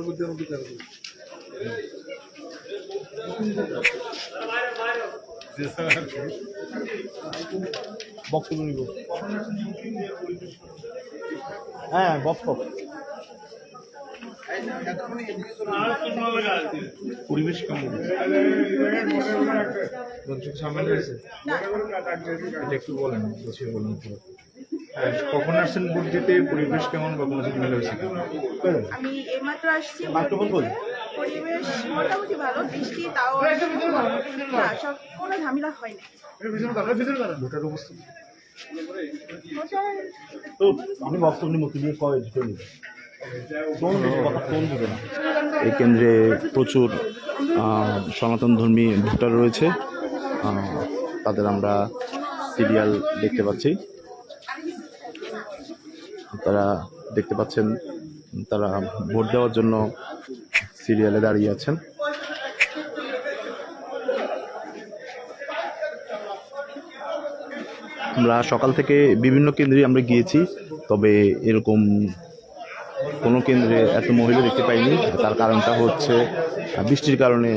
তাদের বুদ্ধি আমাকে তারা বক্তব্য নিব। হ্যাঁ, হ্যাঁ বক্স পরিবেশ কেমন? দর্শক সামনে একটু বলেন বলেন। কখন আসছেন ভোট দিতে? পরিবেশ কেমন বা কোনো ঝামেলা হয়েছে আমি এইমাত্র আসছি মাইক্রোফোন পরিবেশ মোটামুটি ভালো বৃষ্টি তাও সব কোনো ঝামেলা হয়নি ভোটার অবস্থা? তো আমি এই কেন্দ্রে প্রচুর সনাতন ধর্মী ভোটার রয়েছে। তাদের আমরা সিরিয়াল দেখতে পাচ্ছি। তারা দেখতে পাচ্ছেন, তারা ভোট দেওয়ার জন্য সিরিয়ালে দাঁড়িয়ে আছেন। আমরা সকাল থেকে বিভিন্ন কেন্দ্রে আমরা গিয়েছি, তবে এরকম কোনো কেন্দ্রে এত মহিলা দেখতে পাইনি। তার কারণটা হচ্ছে, বৃষ্টির কারণে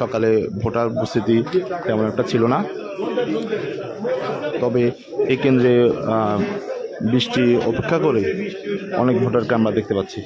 সকালে ভোটার উপস্থিতি তেমন একটা ছিল না। তবে এই কেন্দ্রে বৃষ্টি অপেক্ষা করে অনেক ভোটারকে আমরা দেখতে পাচ্ছি।